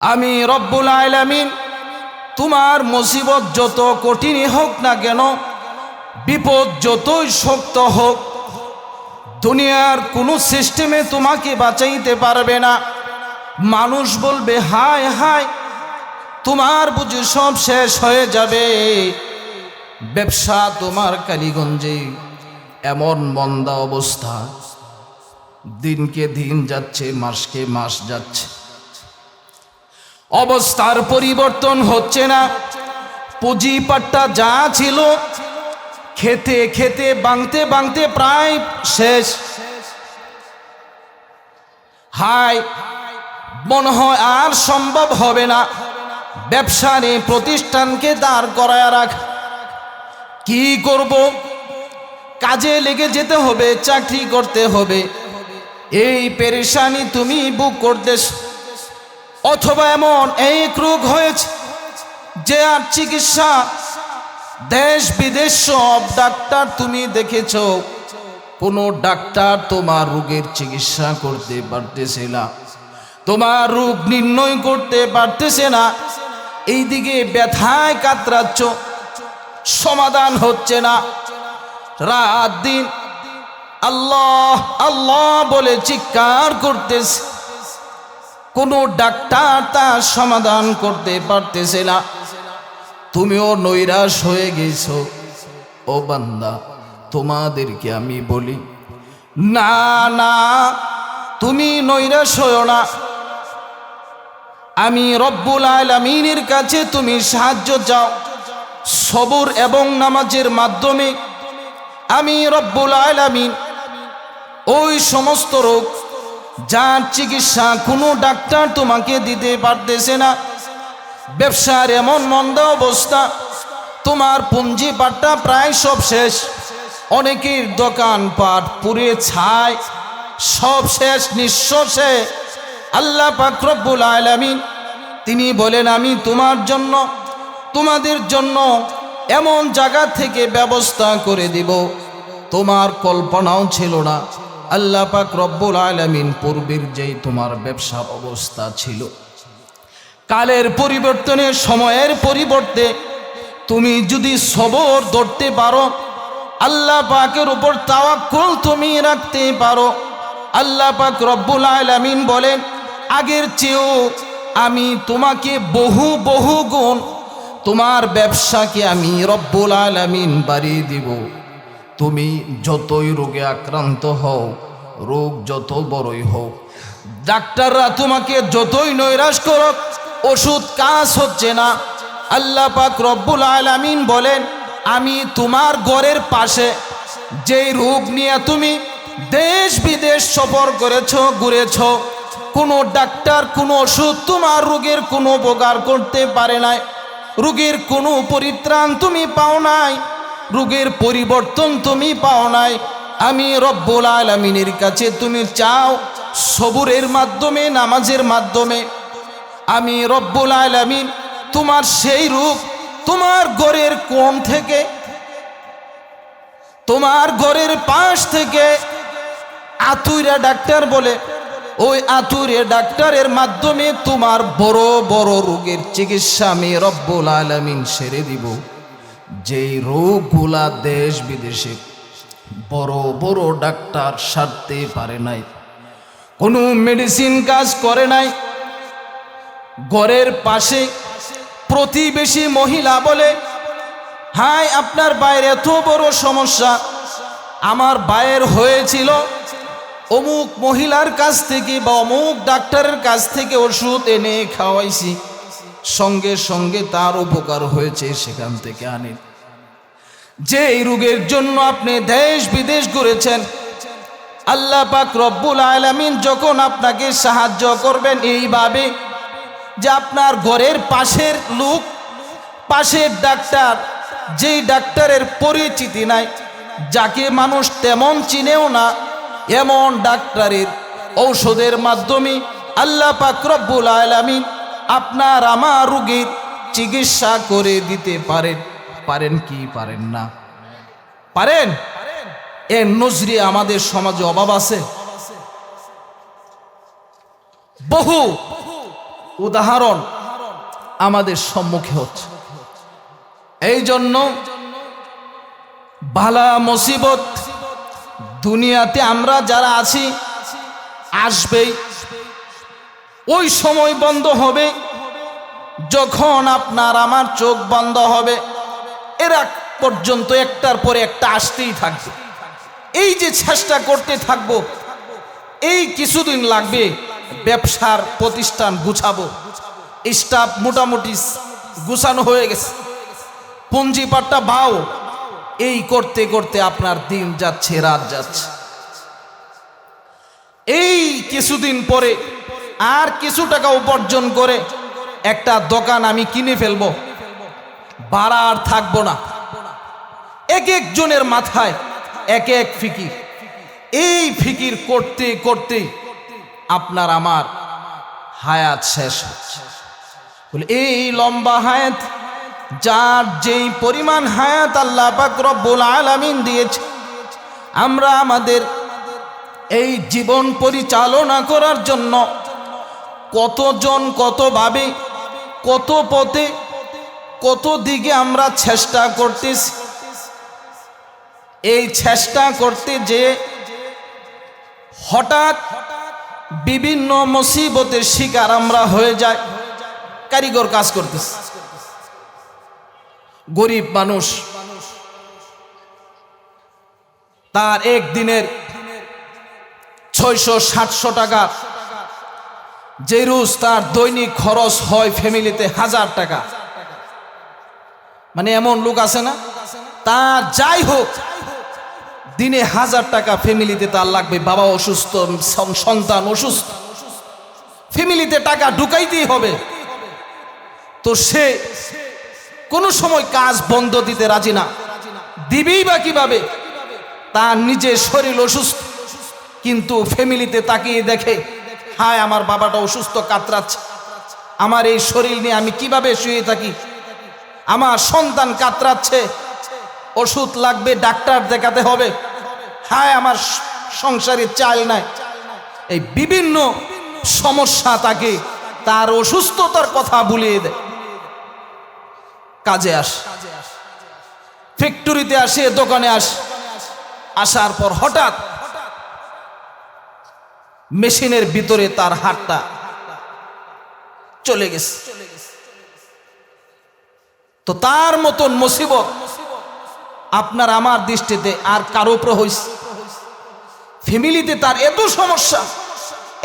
আমি রব্বুল আলামিন তোমার মুসিবত যত কঠিনই হোক না কেন, বিপদ যতই শক্ত হোক, দুনিয়ার কোনো সিস্টেমে তোমাকে বাঁচাইতে পারবে না। মানুষ বলবে, হায় হায়, তোমার বুঝি সব শেষ হয়ে যাবে। ব্যবসা তোমার কালীগঞ্জে এমন মন্দা অবস্থা। দিনকে দিন যাচ্ছে, মাসকে মাস যাচ্ছে। অবস্থার পরিবর্তন হচ্ছে না। পুঁজিপাট্টা যা ছিল, খেতে খেতে, বাংতে বাংতে প্রায় শেষ। হাই মনে হয় আর সম্ভব হবে না। ব্যবসা নিয়ে প্রতিষ্ঠানকে দাঁড় করায় রাখ। কি করব? কাজে লেগে যেতে হবে, চাকরি করতে হবে। এই পেরেশানি তুমি বুক করতেছ। অথবা এমন এক রোগ হয়েছে যে আর চিকিৎসা দেশ বিদেশ সব ডাক্তার তুমি দেখেছ। কোনো ডাক্তার তোমার রোগের চিকিৎসা করতে পারতেছে না। তোমার রোগ নির্ণয় করতে পারতেছে না। এইদিকে ব্যথায় কাতরাচ্ছ, সমাধান হচ্ছে না। রাত দিন আল্লাহ আল্লাহ বলে চিৎকার করতেছে। কোনো ডাক্তার তার সমাধান করতে পারতেছে না। তুমিও নৈরাশ হয়ে গেছো। ও বান্দা, তোমাদেরকে আমি বলি, না না, তুমি নৈরাশ হও না। আমি রব্বুল আলমিনের কাছে তুমি সাহায্য চাও। সবর এবং নামাজের মাধ্যমে আমি রব্বুল আলমিন ওই সমস্ত রোগ যার চিকিৎসা কোনো ডাক্তার তোমাকে দিতে পারতেছে না। ব্যবসার এমন মন্দ অবস্থা, তোমার পুঞ্জি পাটটা প্রায় সব শেষ। অনেকের দোকান পাট পুরে ছায়, সব শেষ নিঃশ্বাসে আল্লাহ পাকরব্বুল আলামিন, তিনি বলেন, আমি তোমার জন্য, তোমাদের জন্য এমন জায়গা থেকে ব্যবস্থা করে দিব। তোমার কল্পনাও ছিল না। আল্লাহ পাক রব্বুল আলামিন পূর্বের যেই তোমার ব্যবসার অবস্থা ছিল, কালের পরিবর্তনে, সময়ের পরিবর্তে তুমি যদি সবর ধরতে পারো, আল্লাহ পাকের উপর তাওয়াক্কুল তুমি রাখতে পারো। আল্লাহ পাক রব্বুল আলামিন বলেন, আগের চেয়েও আমি তোমাকে বহু বহু গুণ তোমার ব্যবসাকে আমি রব্বুল আলামিন বাড়িয়ে দিব। তুমি যতই রোগে আক্রান্ত হও, রোগ যত বড়ই হোক, ডাক্তাররা তোমাকে যতই নৈরাশ করো ওষুধ কাজ হচ্ছে না। আল্লাহ পাক রব্বুল আলামিন বলেন, আমি তোমার ঘরের পাশে, যেই রোগ নিয়ে তুমি দেশ বিদেশ সফর করেছ, ঘুরেছ, কোনো ডাক্তার, কোনো ওষুধ তোমার রোগের কোনো উপকার করতে পারে নাই, রোগের কোনো পরিত্রাণ তুমি পাও নাই। রোগের পরিবর্তন তুমি পাও নাই। আমি রব্বুল আলমিনের কাছে তুমি চাও সবুরের মাধ্যমে, নামাজের মাধ্যমে। আমি রব্বুল আলমিন তোমার সেই রূপ তোমার ঘরের কোণ থেকে, তোমার ঘরের পাশ থেকে আতুইরা ডাক্তার বলে, ওই আতুরে ডাক্তারের মাধ্যমে তোমার বড় বড় রোগের চিকিৎসা আমি রব্বুল আলমিন সেরে দিব। যেই রোগগুলা দেশ বিদেশে বড় বড় ডাক্তার সারতে পারে নাই, কোনো মেডিসিন কাজ করে নাই, ঘরের পাশে প্রতিবেশী মহিলা বলে, হাই, আপনার বাইরে এত বড় সমস্যা, আমার বায়ের হয়েছিল অমুক মহিলার কাছ থেকে বা অমুক ডাক্তারের কাছ থেকে ওষুধ এনে খাওয়াইছি। সঙ্গে সঙ্গে তার উপকার হয়েছে সেখান থেকে আনেন। যে এই রোগের জন্য আপনি দেশ বিদেশ ঘুরেছেন, আল্লাহ পাক রব্বুল আলামিন যখন আপনাকে সাহায্য করবেন এইভাবে যে আপনার ঘরের পাশের লোক, পাশের ডাক্তার, যেই ডাক্তারের পরিচিতি নাই, যাকে মানুষ তেমন চিনেও না, এমন ডাক্তারের ঔষধের মাধ্যমে আল্লাহ পাক রব্বুল আলামিন আপনার আমার রোগীর চিকিৎসা করে দিতে পারেন। পারেন কি পারেন না? পারেন? এর নজরি আমাদের সমাজে অভাব আছে। বহু উদাহরণ আমাদের সম্মুখে হচ্ছে। এই জন্য বালা মুসিবত দুনিয়াতে আমরা যারা আছি, আসবেই। ওই সময় বন্ধ হবে। যখন আপনার আমার চোখ বন্ধ হবে, এর পর্যন্ত একটার পরে একটা আসতেই থাকবে। এই যে চেষ্টা করতে থাকব, এই কিছুদিন লাগবে ব্যবসার প্রতিষ্ঠান গুছাবো। স্টাফ মোটামুটি গুছানো হয়ে গেছে। পুঞ্জিপাটটা বাও। এই করতে করতে আপনার দিন যাচ্ছে, রাত যাচ্ছে। এই কিছুদিন পরে আর কিছু টাকা উপার্জন করে একটা দোকান আমি কিনে ফেলব। ভাড়া আর থাকব না। এক একজনের মাথায় এক এক ফিকির। এই ফিকির করতে করতে আপনার আমার হায়াত শেষ হচ্ছে। এই লম্বা হায়াত, যার যেই পরিমাণ হায়াত আল্লাহ পাক রব্বুল আলামিন দিয়েছে, আমরা আমাদের এই জীবন পরিচালনা করার জন্য কতজন কতভাবে, কত পথে, কত দিকে আমরা চেষ্টা করতেছি। এই চেষ্টা করতে যে হঠাৎ বিভিন্ন মুসিবতের শিকার আমরা হয়ে যাই, কারিগর কাজ করতেছে। গরিব মানুষ, তার একদিনের ছয়শো, সাতশো টাকা যে রোজ তার দৈনিক খরচ হয় ফ্যামিলিতে হাজার টাকা। মানে এমন লোক আছে না? তার যাই হোক, দিনে হাজার টাকা ফ্যামিলিতে তার লাগবে। বাবা অসুস্থ সন্তান অসুস্থ। ফ্যামিলিতে টাকা ঢুকাইতেই হবে। তো সে কোনো সময় কাজ বন্ধ দিতে রাজি না। দিবেই বা কীভাবে? তার নিজের শরীর অসুস্থ। কিন্তু ফ্যামিলিতে তাকিয়ে দেখে হায়, আমার বাবাটা অসুস্থ, কাতরাচ্ছে। আমার এই শরীর নিয়ে আমি কীভাবে শুয়ে থাকি? আমার সন্তান কাতরাচ্ছে। ওষুধ লাগবে, ডাক্তার দেখাতে হবে। হায়, আমার সংসারে চাল নাই। এই বিভিন্ন সমস্যা তাকে তার অসুস্থতার কথা ভুলিয়ে দেয়। কাজে আস। ফ্যাক্টরিতে আসে, দোকানে আস। আসার পর হঠাৎ মেশিনের ভিতরে তার হাতটা চলে গেছে। তো তার মতন মুসিবত আপনার আমার দৃষ্টিতে আর কারও উপর হইছে। ফ্যামিলিতে তার এত সমস্যা,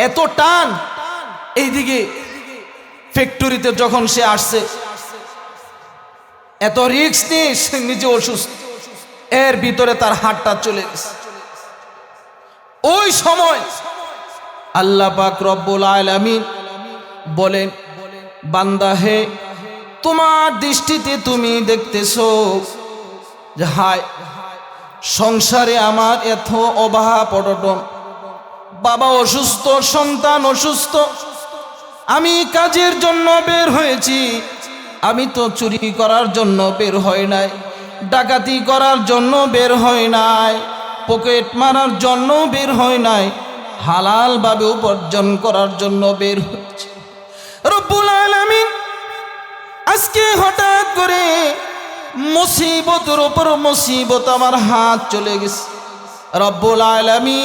এত টান। এইদিকে ফ্যাক্টরিতে যখন সে আসছে, এত রিস্ক নিয়ে সে নিজে অসুস্থ। এর ভিতরে তার হাতটা চলে গেছে। ওই সময় আল্লাহ পাক রব্বুল আলামিন বলেন, বান্দা হে, তোমার দৃষ্টিতে তুমি দেখতেছো যে হায়, সংসারে আমার এত অভাব অটটন বাবা অসুস্থ, সন্তান অসুস্থ, আমি কাজের জন্য বের হয়েছি, আমি তো চুরি করার জন্য বের হয় নাই, ডাকাতি করার জন্য বের হয় নাই, পকেট মারার জন্য বের হয় নাই হালালভাবে উপার্জন করার জন্য বের হয়েছে রব্বুল আলামিন আজকে হঠাৎ করে মুসিবতের ওপর মুসিবত আমার হাত চলে গেছে। রব্বুল আলামিন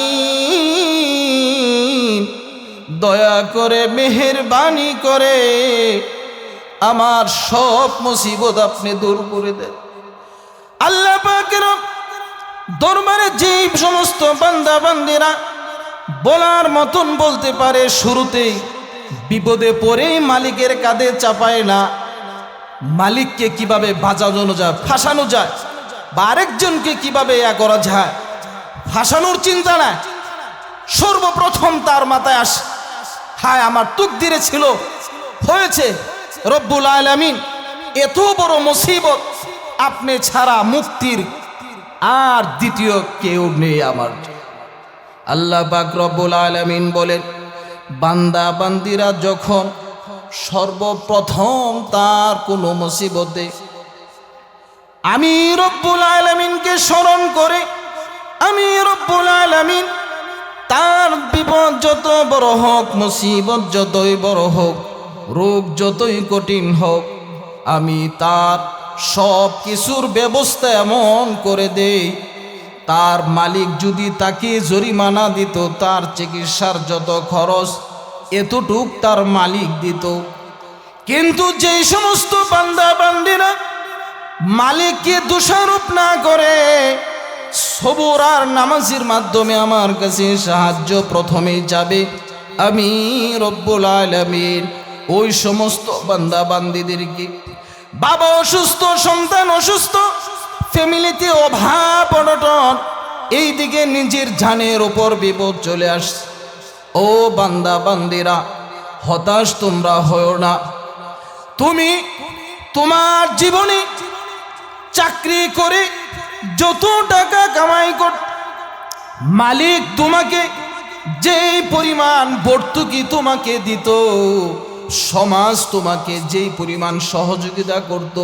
দয়া করে, মেহেরবানি করে আমার সব মুসিবত আপনি দূর করে দেন। আল্লাহ পাকের দরবারে যে সমস্ত বান্দা বান্দিরা বলার মতন বলতে পারে, শুরুতেই বিপদে পড়েই মালিকের কাঁধে চাপায় না। মালিককে কীভাবে বাঁচানো যায়, ফাঁসানো যায়, বা আরেকজনকে কীভাবে ইয়া করা যায়, ফাঁসানোর চিন্তা না সর্বপ্রথম তার মাথায় আস, হায়, আমার তুক দিরে ছিল, হয়েছে। রব্বুল আলামিন, এত বড় মুসিবত, আপনি ছাড়া মুক্তির আর দ্বিতীয় কেউ নেই আমার। আল্লাহ পাক রব্বুল আলামিন বলেন, বান্দা বান্দিরা যখন সর্বপ্রথম তার কোনো মুসিবতে আমি রব্বুল আলামিনকে স্মরণ করে, আমি রব্বুল আলামিন তার বিপদ যত বড় হোক, মুসিবত যতই বড় হোক, রোগ যতই কঠিন হোক, আমি তার সব কিছুর ব্যবস্থা এমন করে দেই তার মালিক যদি তাকে জরিমানা দিত, তার চিকিৎসার যত খরচ এতটুক তার মালিক দিত। কিন্তু যেই সমস্ত বান্দা বান্দিরা মালিককে দোষারোপ না করে সবর আর নামাজের মাধ্যমে আমার কাছে সাহায্য প্রথমেই যাবে, আমি রব্বুল আলমীর ওই সমস্ত বান্দা বান্দিদেরকে, বাবা অসুস্থ, সন্তান অসুস্থ ফ্যামিলিতে অভাব, অনটন এই দিকে নিজের জানের ওপর বিপদ চলে আসছে ও বান্দা, বান্দিরা, হতাশ তোমরা হও না। তুমি তোমার জীবনে চাকরি করে যত টাকা কামাই কর মালিক তোমাকে যেই পরিমাণ ভর্তুকি তোমাকে দিত, সমাজ তোমাকে যেই পরিমাণ সহযোগিতা করত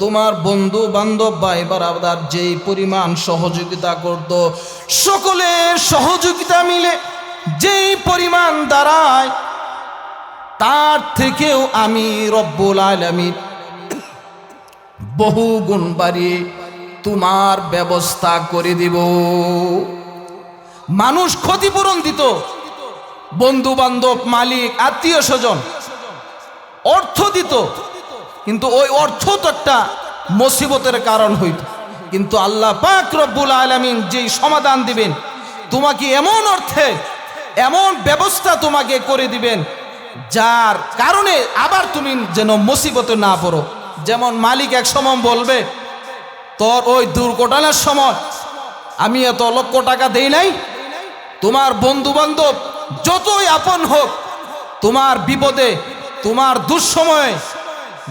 তোমার বন্ধু বান্ধব ভাই বারাদার যেই পরিমাণ সহযোগিতা করত সকলের সহযোগিতা মিলে যেই পরিমাণ দাঁড়ায়, তার থেকেও আমি রব্বুল আলমীর বহু গুণ বাড়িয়ে তোমার ব্যবস্থা করে দিব। মানুষ ক্ষতিপূরণ দিত বন্ধু বান্ধব মালিক আত্মীয় স্বজন অর্থ দিত কিন্তু ওই অর্থ তো একটা মুসিবতের কারণ হইত। কিন্তু আল্লাহ পাক রব্বুল আলমিন যেই সমাধান দিবেন, তোমাকে এমন অর্থে, এমন ব্যবস্থা তোমাকে করে দিবেন, যার কারণে আবার তুমি যেন মুসিবতে না পড়ো। যেমন মালিক এক সময় বলবে, তোর ওই দুর্ঘটনার সময় আমি এত লক্ষ টাকা দেই নাই। তোমার বন্ধু বান্ধব যতই আপন হোক, তোমার বিপদে, তোমার দুঃসময়ে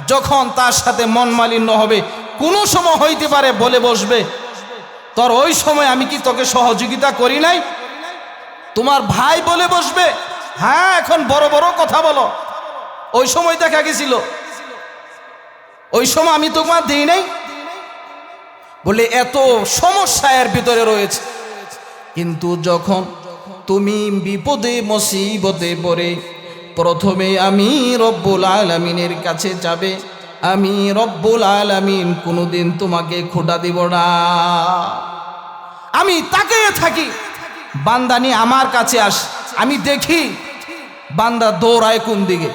যখন তার সাথে মন মালিন্য হবে, কোনো সময় হইতে পারে বলে বসবে, তোর ওই সময় আমি কি তোকে সহযোগিতা করি নাই? তোমার ভাই বলে বসবে হ্যাঁ এখন বড় বড় কথা বলো। ওই সময় দেখা গেছিল, ওই সময় আমি তোমার দিই নাই? বলে, এত সমস্যা এর ভিতরে রয়েছে। কিন্তু যখন তুমি বিপদে, মুসিবতে পড়ে প্রথমে আমি রব্বুল আলমিনের কাছে যাবে, আমি রব্বুল আলমিন কোনোদিন তোমাকে খোটা দিব না। আমি তাকে থাকি বান্দানি আমার কাছে আস, আমি দেখি বান্দা দৌড়ায় কোন দিকে।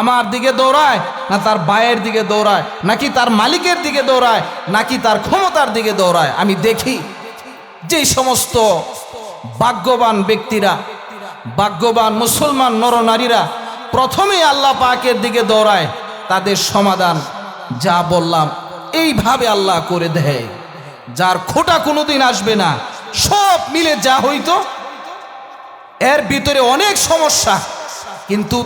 আমার দিকে দৌড়ায় না তার বায়ের দিকে দৌড়ায়, নাকি তার মালিকের দিকে দৌড়ায়, নাকি তার ক্ষমতার দিকে দৌড়ায়। আমি দেখি যে সমস্ত ভাগ্যবান ব্যক্তিরা ভাগ্যবান মুসলমান নরনারীরা প্রথমেই আল্লাহ পাকের দিকে দৌড়ায়, তাদের সমাধান যা বললাম, এইভাবে আল্লাহ করে দেয়। যার খোটা কোনোদিন আসবে না, সব মিলে যা হইতো, এর ভিতরে অনেক সমস্যা, কিন্তু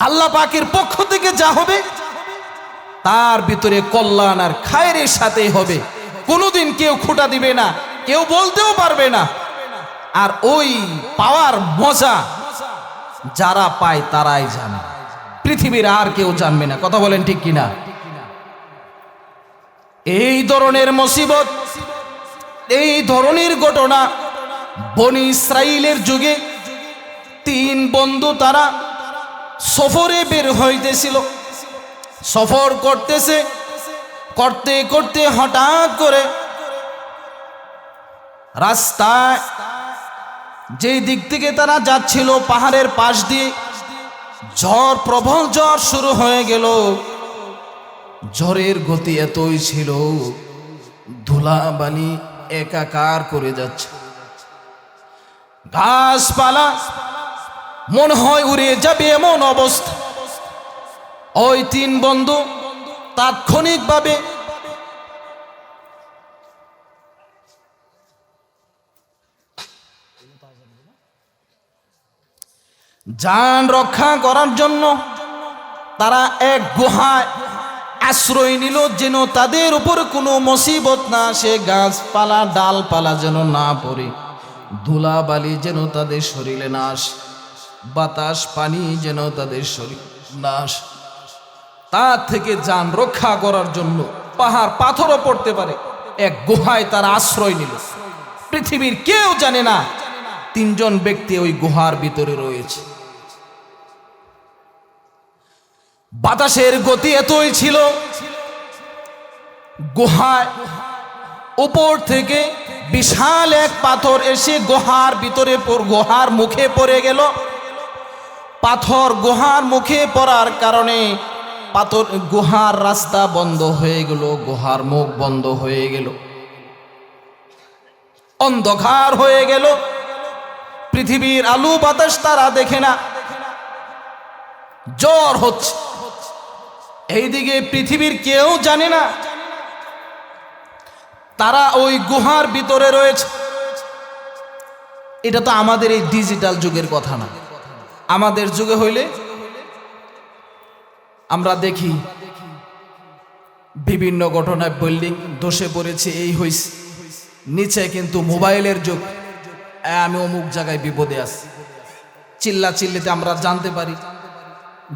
আল্লাহ পাকের পক্ষ থেকে যা হবে, তার ভিতরে কল্যাণ আর খায়ের সাথে হবে। কোনোদিন কেউ খুঁটা দিবে না, কেউ বলতেও পারবে না। আর ওই পাওয়ার মজা যারা পায় তারাই জানে। পৃথিবীর আর কেউ জানবে না, কথা বলেন ঠিক কিনা? এই ধরনের মুসিবত, এই ধরনের ঘটনা বনি ইসরাইলের যুগে তিন বন্ধু তারা সফরে বের হইতেছিল। সফর করতেছে করতে করতে হঠাৎ করে রাস্তায় যেই দিক থেকে তারা যাচ্ছিল, পাহাড়ের পাশ দিয়ে ঝড়, প্রবল ঝড় শুরু হয়ে গেল। ঝড়ের গতি এতই ছিল, ধুলাবালি একাকার করে যাচ্ছে। গাছপালা মনে হয় উড়ে যাবে এমন অবস্থা। ওই তিন বন্ধু তাৎক্ষণিকভাবে যান রক্ষা করার জন্য তারা এক গুহায় আশ্রয় নিল যেন তাদের উপর কোনো মুসিবত না আসে, গাছপালা, ডালপালা যেন না পড়ে, ধুলাবালি যেন তাদের শরীরে না আসে, বাতাস, পানি যেন তাদের শরীর না আসে। তার থেকে যান রক্ষা করার জন্য পাহাড় পাথরও পড়তে পারে। এক গুহায় তারা আশ্রয় নিল। পৃথিবীর কেউ জানে না তিনজন ব্যক্তি ওই গুহার ভিতরে রয়েছে। বাতাসের গতি এতই ছিল। গুহায় উপর থেকে বিশাল এক পাথর এসে গুহার ভিতরে গুহার মুখে পড়ে গেল। পাথর গুহার মুখে পড়ার কারণে পাথর, গুহার রাস্তা বন্ধ হয়ে গেল, গুহার মুখ বন্ধ হয়ে গেল। অন্ধকার হয়ে গেল। পৃথিবীর আলু বাতাস তারা দেখে না। জ্বর হচ্ছে। এইদিকে পৃথিবীর কেউ জানে না। তারা ওই গুহার ভিতরে রয়েছে। এটা তো আমাদের এই ডিজিটাল যুগের কথা না। আমাদের যুগে হইলে আমরা দেখি বিভিন্ন ঘটনায় বিল্ডিং ধসে পড়েছে, এই হইছে নিচে কিন্তু মোবাইলের যুগ। আমি অমুক জায়গায় বিপদে আছি। চিল্লা চিল্লিতে আমরা জানতে পারি।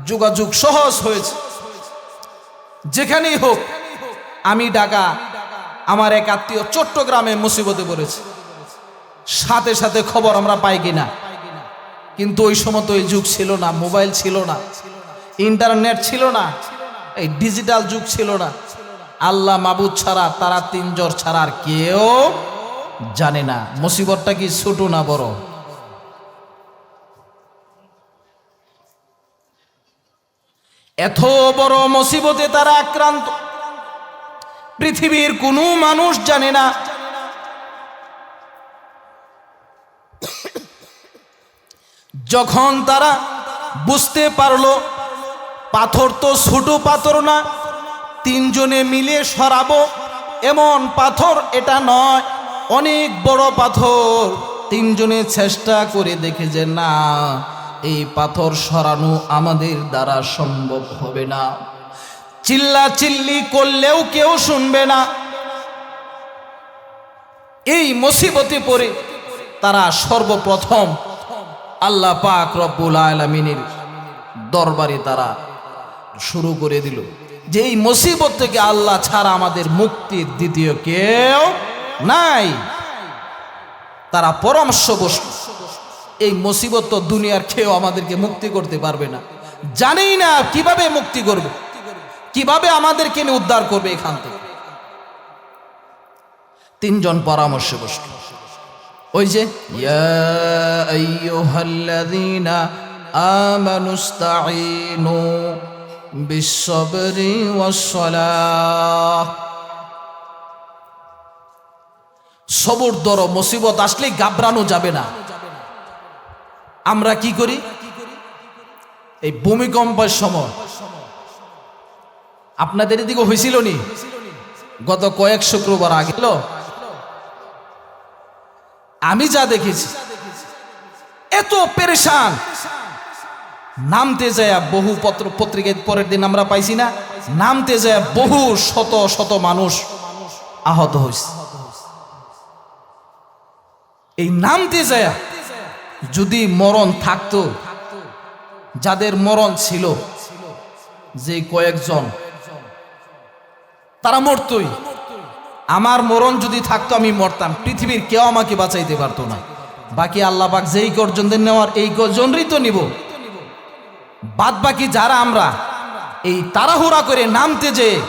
যোগাযোগ সহজ হয়েছে। যেখানেই হোক, আমি ঢাকা, আমার এক আত্মীয় চট্টগ্রামে মুসিবতে পড়েছে। সাথে সাথে খবর আমরা পাই কিনা। কিন্তু ওই সময় তো এই যুগ ছিল না, মোবাইল ছিল না। ইন্টারনেট ছিল না, এই ডিজিটাল যুগ ছিল না। আল্লাহ মাবুদ ছাড়া, তারা তিনজর ছাড়া আর কেউ জানে না। মুসিবতটা কি ছোট না বড়? এত বড় মুসিবতে তারা আক্রান্ত। পৃথিবীর কোনো মানুষ জানে না। যখন তারা বুঝতে পারল পাথর তো ছোট পাথর না, তিনজনে মিলে সরাবো। এমন পাথর এটা নয়, অনেক বড় পাথর। তিনজনে চেষ্টা করে দেখে যে, না, এই পাথর সরানো আমাদের দ্বারা সম্ভব হবে না। চিল্লা চিল্লি করলেও কেউ শুনবে না। এই মুসিবতে পড়ে তারা সর্বপ্রথম আল্লাহ পাক রব্বুল আলমিনের দরবারে তারা শুরু করে দিল। যে এই মুসিবত থেকে আল্লাহ ছাড়া আমাদের মুক্তির দ্বিতীয় কেউ নাই। তারা পরামর্শ বসল, এই মুসিবত তো দুনিয়ার খেয়েও আমাদেরকে মুক্তি করতে পারবে না। জানেই না কীভাবে মুক্তি করবে, কীভাবে আমাদেরকে উদ্ধার করবে এখান থেকে। তিনজন পরামর্শে বসল। ওই যে, ইয়া আইয়ুহাল্লাযীনা আমানুস্তাঈনু বিশ্ববরি ওয়াসসালাহ সবর দর মুসিবত আসলে গাবরানো যাবে না। আমরা কি করি? এই ভূমিকম্পের সময়। আপনাদের এদিকে হয়েছিল নি? গত কয়েক শুক্রবার আগে? আমি যা দেখেছি, এত পেরেশান। নামতে যায় বহু পত্র পত্রিকায় পরের দিন আমরা পাইছি না। নামতে যায় বহু শত শত মানুষ আহত হয়েছে এই নামতে যায় যদি মরণ থাকতো, যাদের মরণ ছিল, যে কয়েকজন, তারা মরতই। আমার মরণ যদি থাকতো, আমি মরতাম। পৃথিবীর কেউ আমাকে বাঁচাইতে পারতো না। বাকি আল্লাহ পাক যেই গর্জনদের নেওয়ার, এই গর্জনরই তো নিব। বাদ বাকি যারা আমরা, এই তাড়াহুড়া করে নামতে যে,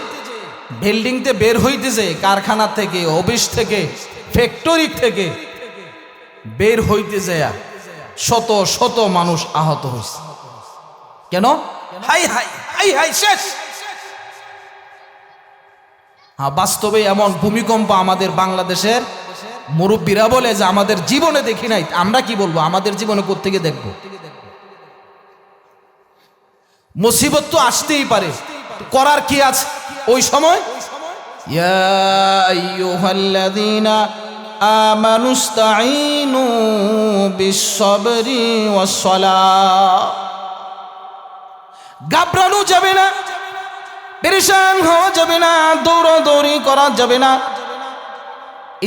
বিল্ডিংতে বের হইতে যে, কারখানা থেকে, অফিস থেকে ফ্যাক্টরি থেকে বের হইতে যায় শত শত মানুষ আহত হয়েছে কেন? হাই হাই হাই হাই, শেষ! হ্যাঁ বাস্তবে এমন ভূমিকম্প আমাদের বাংলাদেশের মুরব্বীরা বলে যে, আমাদের জীবনে দেখি নাই। আমরা কি বলব? আমাদের জীবনে কোত্থেকে দেখব? মুসিবত তো আসতেই পারে। করার কি আছে? ওই সময়? গাবরানো যাবে না পেরেশান হওয়া যাবে না দৌড়াদৌড়ি করা যাবে না।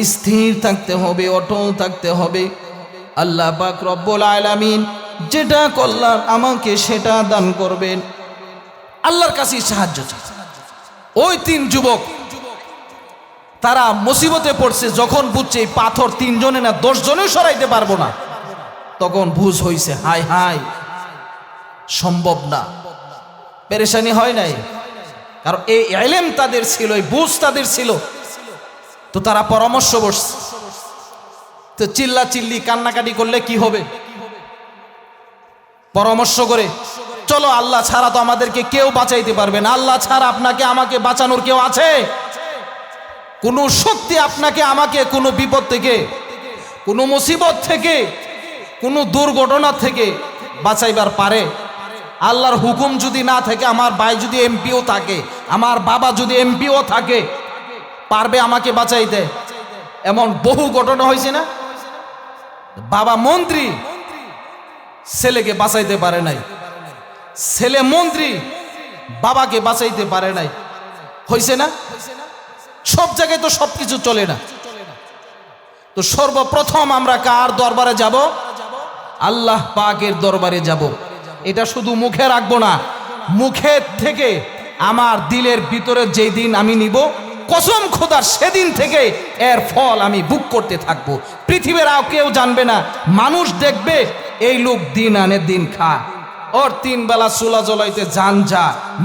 স্থির থাকতে হবে অটল থাকতে হবে। আল্লাহ পাক রব্বুল আলামিন যেটা করলাম আমাকে সেটা দান করবেন। আল্লাহর কাছে সাহায্য চাই। ওই তিন যুবক, তারা মুসিবতে পড়ছে, যখন বুঝছে এই পাথর তিনজনে না দশ জনেও সরাইতে পারব না, তখন বুঝ হইছে হাই হাই সম্ভব না। পেরেশানি হয় নাই? কারণ এই এলেম তাদের ছিল, এই বুঝ তাদের ছিল। তো তারা পরামর্শ বসছে। তো চিল্লা চিল্লি কান্নাকাটি করলে কি হবে? পরামর্শ করে, চলো আল্লাহ ছাড়া তো আমাদেরকে কেউ বাঁচাইতে পারবে না। আল্লাহ ছাড়া আপনাকে, আমাকে বাঁচানোর কেউ আছে? কোনো শক্তি আপনাকে, আমাকে কোনো বিপদ থেকে, কোনো মুসিবত থেকে, কোনো দুর্ঘটনা থেকে বাঁচাইবার পারে। আল্লাহর হুকুম যদি না থাকে, আমার ভাই যদি এমপিও থাকে, আমার বাবা যদি এমপিও থাকে, পারবে আমাকে বাঁচাইতে। এমন বহু ঘটনা হয়েছে না? বাবা মন্ত্রী ছেলেকে বাঁচাইতে পারে নাই। ছেলে মন্ত্রী, বাবাকে বাঁচাইতে পারে নাই। হয়েছে না? সব জায়গায় তো সব কিছু চলে না। তো সর্বপ্রথম আমরা কার দরবারে যাব? আল্লাহ পাকের দরবারে যাব। এটা শুধু মুখে রাখব না মুখের থেকে আমার দিলের ভিতরে যেই দিন আমি নিব, কসম খোদার সেদিন থেকে এর ফল আমি বুক করতে থাকব। পৃথিবীর আর কেউ জানবে না, মানুষ দেখবে এই লোক দিন আনে দিন খায়। ওর তিন বেলা চুলা জ্বলাইতে যান যা,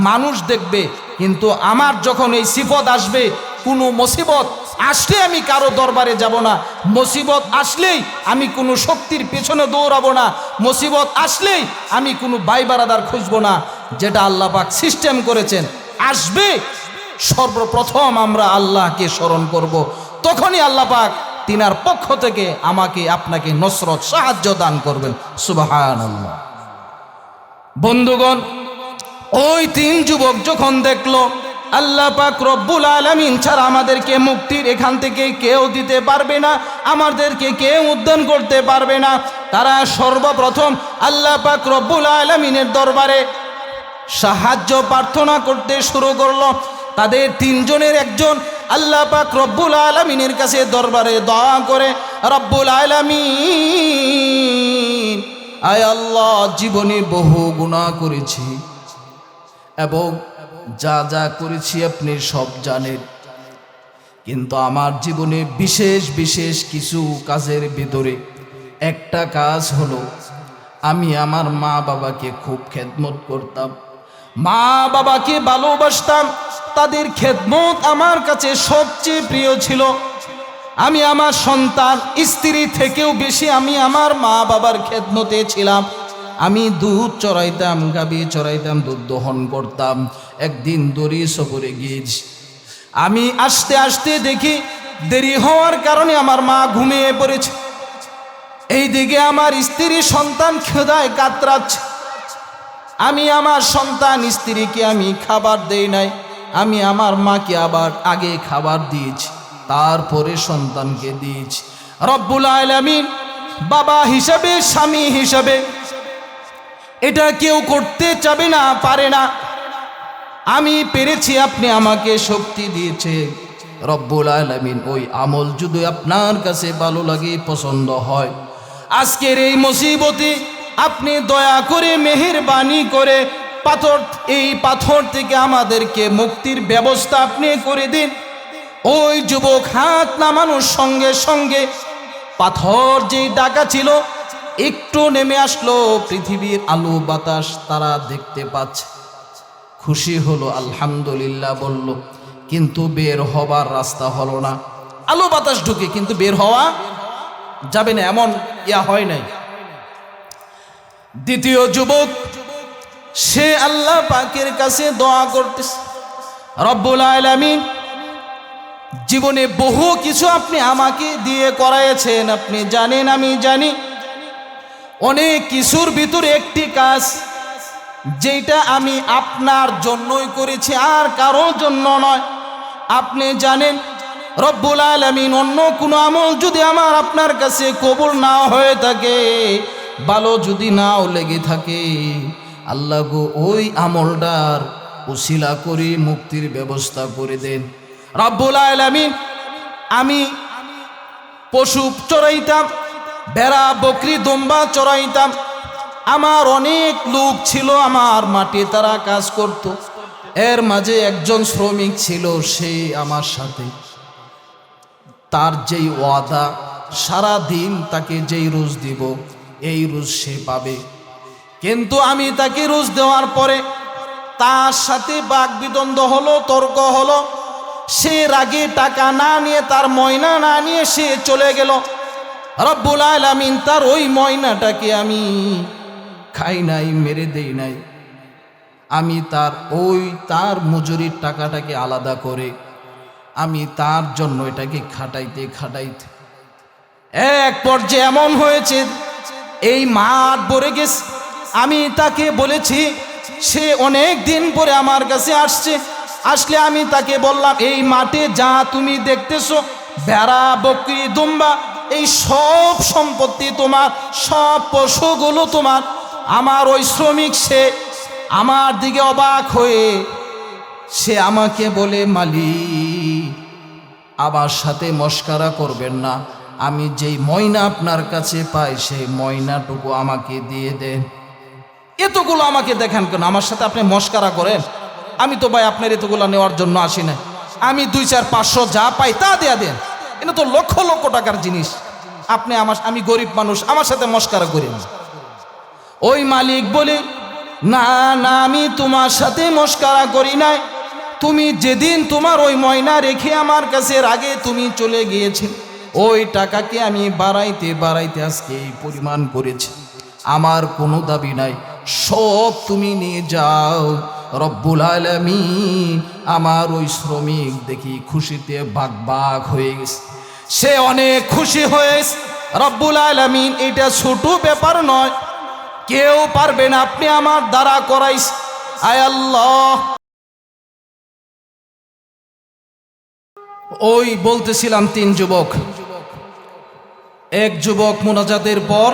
মানুষ দেখবে। কিন্তু আমার যখন এই সিফত আসবে, কোনো মুসিবত আসলে আমি কারও দরবারে যাব না। মুসিবত আসলেই আমি কোনো শক্তির পেছনে দৌড়াবো না। মুসিবত আসলেই আমি কোনো বাই বারাদার খুঁজবো না, যেটা আল্লাহ পাক সিস্টেম করেছেন। আসবে, সর্বপ্রথম আমরা আল্লাহকে স্মরণ করব। তখনই আল্লাহ পাক তিনার পক্ষ থেকে আমাকে আপনাকে নসরত সাহায্য দান করবেন। সুবাহান বন্ধুগণ, ওই তিন যুবক যখন দেখল, আল্লাহ পাক রব্বুল আলমিন ছাড়া আমাদেরকে মুক্তির এখান থেকে কেউ দিতে পারবে না, আমাদেরকে কেউ উদ্যান করতে পারবে না, তারা সর্বপ্রথম আল্লাহ পাক রব্বুল আলমিনের দরবারে সাহায্য প্রার্থনা করতে শুরু করল। তাদের তিনজনের একজন আল্লাহ পাক রব্বুল আলমিনের কাছে দরবারে দয়া করে, রব্বুল আলমিন, আয় আল্লাহ জীবনে বহু গুণা করেছি এবং যা যা করেছি আপনি সব জানেন। কিন্তু আমার জীবনে বিশেষ বিশেষ কিছু কাজের ভিতরে একটা কাজ হলো, আমি আমার মা বাবাকে খুব খেদমত করতাম। মা বাবাকে ভালোবাসতাম, তাদের খেদমত আমার কাছে সবচেয়ে প্রিয় ছিল। আমি আমার সন্তান, স্ত্রী থেকেও বেশি আমি আমার মা বাবার খেদমতে ছিলাম। আমি দুধ চড়াইতাম, গাবি চড়াইতাম, দুধ দহন করতাম, একদিন দড়ি সফরে গিয়েছি। আমি আসতে আসতে দেখি দেরি হওয়ার কারণে আমার মা ঘুমিয়ে পড়েছে। এই দিকে আমার স্ত্রী সন্তান খেদায় কাতরাচ্ছে। আমি আমার সন্তান স্ত্রীকে আমি খাবার দেই নাই, আমি আমার মাকে আবার আগে খাবার দিয়েছি, তারপরে সন্তানকে দিয়েছি। রব্বুল আলমিন বাবা হিসাবে, স্বামী হিসাবে এটা কেউ করতে চাবে না, পারে না। আমি পেরেছি আপনি আমাকে শক্তি দিয়েছে। রব্বুল আলমিন ওই আমল যদি আপনার কাছে ভালো লাগে, পছন্দ হয়। আজকের এই মুসিবতে আপনি দয়া করে মেহেরবানি করে পাথর এই পাথর থেকে আমাদেরকে মুক্তির ব্যবস্থা আপনি করে দিন। ওই যুবক হাত নামানোর সঙ্গে সঙ্গে পাথর যেই ডাকা ছিল, একটু নেমে আসলো। পৃথিবীর আলো বাতাস তারা দেখতে পাচ্ছে। খুশি হলো, আলহামদুলিল্লাহ বলল, কিন্তু বের হবার রাস্তা হলো না। আলো বাতাস ঢুকে, কিন্তু বের হওয়া যাবে না। এমন ইয়া হয় নাই। দ্বিতীয় যুবক, সে আল্লাহ পাকের কাছে দোয়া করতেছে। রব্বুল আলামিন, জীবনে বহু কিছু আপনি আমাকে দিয়ে করাইছেন আপনি জানেন, আমি জানি। অনেক কিছুর ভিতরে একটি কাজ যেটা আমি আপনার জন্যই করেছি, আর কারোর জন্য নয়। আপনি জানেন, রব্বুল আলমিন অন্য কোনো আমল যদি আমার আপনার কাছে কবুল না হয়ে থাকে ভালো যদি নাও লেগে থাকে, আল্লাহ গো, ওই আমলটার উশিলা করে মুক্তির ব্যবস্থা করে দেন। রব্বুল আলমিন, আমি পশু চড়াইতাম বেড়া বকরি, দম্বা চড়াইতাম। আমার অনেক লোক ছিল আমার মাঠে, তারা কাজ করত। এর মাঝে একজন শ্রমিক ছিল, সে আমার সাথে। তার যেই ওয়াদা সারা দিন তাকে যেই রোজ দিব এই রোজ সে পাবে। কিন্তু আমি তাকে রোজ দেওয়ার পরে তার সাথে বাক বিদ্বন্দ্ব হলো, তর্ক হলো। সে রাগে টাকা না নিয়ে, তার ময়না না নিয়ে সে চলে গেল। রব্বুল আলামিন তার ওই ময়নাটাকে আমি খাই নাই, মেরে দেই নাই। আমি তার ওই তার মজুরির টাকাটাকে আলাদা করে আমি তার জন্য এটাকে খাটাইতে খাটাইতে এক পর্যায়ে এমন হয়েছে এই মাঠ ভরে গেছে। আমি তাকে বলেছি, সে অনেক দিন পরে আমার কাছে আসছে। আসলে আমি তাকে বললাম, এই মাঠে যা তুমি দেখতেছো, ভেড়া, বকরি, দুম্বা, এই সব সম্পত্তি তোমার, সব পশুগুলো তোমার। আমার ওই শ্রমিক সে, আমার দিকে অবাক হয়ে সে আমাকে বলে, মালিক আবার সাথে মস্কারা করবেন না। আমি যেই ময়না আপনার কাছে পাই, সেই ময়নাটুকু আমাকে দিয়ে দেন এতগুলো আমাকে দেখেন কেন? আমার সাথে আপনি মস্কারা করেন? আমি তো ভাই আপনার এতগুলো নেওয়ার জন্য আসি না আমি দুই, চার, পাঁচশো যা পাই তা দেয়া দেন। এটা তো লক্ষ লক্ষ টাকার জিনিস। আপনি আমার আমি গরিব মানুষ, আমার সাথে মস্কারা করেন। ওই মালিক বলে, না না, আমি তোমার সাথে মস্কারা করি নাই। তুমি যেদিন তোমার ওই ময়না রেখে আমার কাছে আগে তুমি চলে গিয়েছে ওই টাকাকে আমি বাড়াইতে বাড়াইতে আজকে এই পরিমাণ করেছি। আমার কোনো দাবি নাই। সব তুমি নিয়ে যাও। রব্বুল আলমিন আমার ওই শ্রমিক দেখি খুশিতে বাঘ বাঘ হয়ে গেছে। সে অনেক খুশি হয়েছে রব্বুল আলমিন, এটা ছোট ব্যাপার নয়। কেউ পারবে না, আপনি আমার দ্বারা করাইস আয় আল্লাহ। ওই বলতেছিলাম তিন যুবক এক যুবক মোনাজাতের পর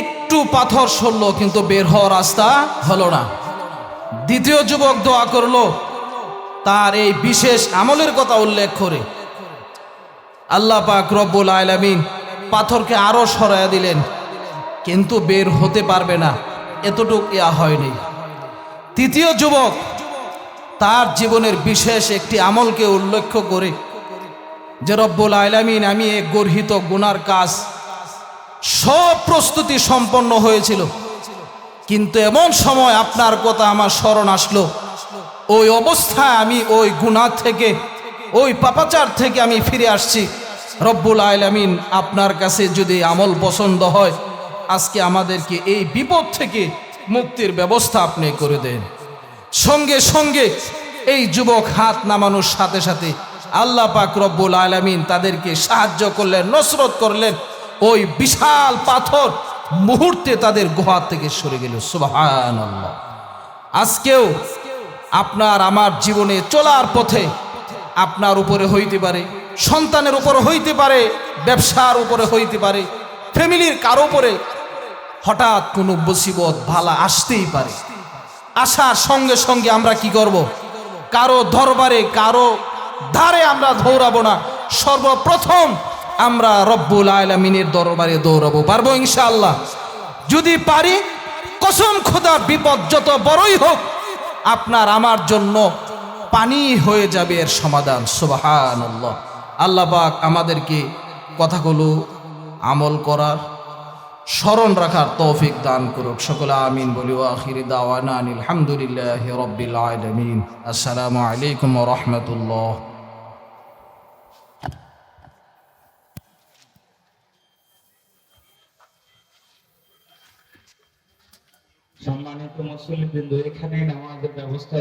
একটু পাথর সরল, কিন্তু বের হওয়ার রাস্তা হলো না। দ্বিতীয় যুবক দোয়া করল, তার এই বিশেষ আমলের কথা উল্লেখ করে। আল্লাহ পাক রব্বুল আলামিন পাথরকে আরও সরাইয়া দিলেন, কিন্তু বের হতে পারবে না। এতটুক ইয়া হয়নি। তৃতীয় যুবক তার জীবনের বিশেষ একটি আমলকে উল্লেখ করে যে রব্বুল আলামিন, আমি এক গর্হিত গুনার কাজ সব প্রস্তুতি সম্পন্ন হয়েছিল। কিন্তু এমন সময় আপনার কথা আমার স্মরণ আসলো। ওই অবস্থায় আমি ওই গুনার থেকে, ওই পাপাচার থেকে আমি ফিরে আসছি। রব্বুল আলামিন, আপনার কাছে যদি আমল পছন্দ হয়, আজকে আমাদেরকে এই বিপদ থেকে মুক্তির ব্যবস্থা আপনি করে দেন। সঙ্গে সঙ্গে এই যুবক হাত নামানোর সাথে সাথে আল্লাহ পাক রব্বুল আলামিন তাদেরকে সাহায্য করলেন, নসরত করলেন। ওই বিশাল পাথর মুহূর্তে তাদের গুহার থেকে সরে গেল। সুবাহান আজকেও আপনার আমার জীবনে চলার পথে আপনার উপরে হইতে পারে, সন্তানের উপরে হইতে পারে, ব্যবসার উপরে হইতে পারে, ফ্যামিলির কারও উপরে হঠাৎ কোনো মুসিবত ভালা আসতেই পারে। আসার সঙ্গে সঙ্গে আমরা কি করব? কারও দরবারে, কারও ধারে আমরা দৌড়াবো না। সর্বপ্রথম আমরা রব্বুল আলমিনের দরবারে দৌড়াবো। পারব ইনশাআল্লাহ? যদি পারি, কসম খোদা, বিপদ যত বড়ই হোক, আপনার আমার জন্য পানি হয়ে যাবে এর সমাধান। সুবাহান আল্লাহ আল্লাহ পাক আমাদেরকে কথাগুলো আমল করার স্মরণ রাখার তৌফিক দান করুক। সকলে আমিন বলি আখিরি দাওয়ানা আলহামদুলিল্লাহ রব্বিল আলমিন। আসসালামু আলাইকুম রহমতুল্লাহ। সম্মানিত মুসলিম বিন্দু এখানে নামাজের ব্যবস্থা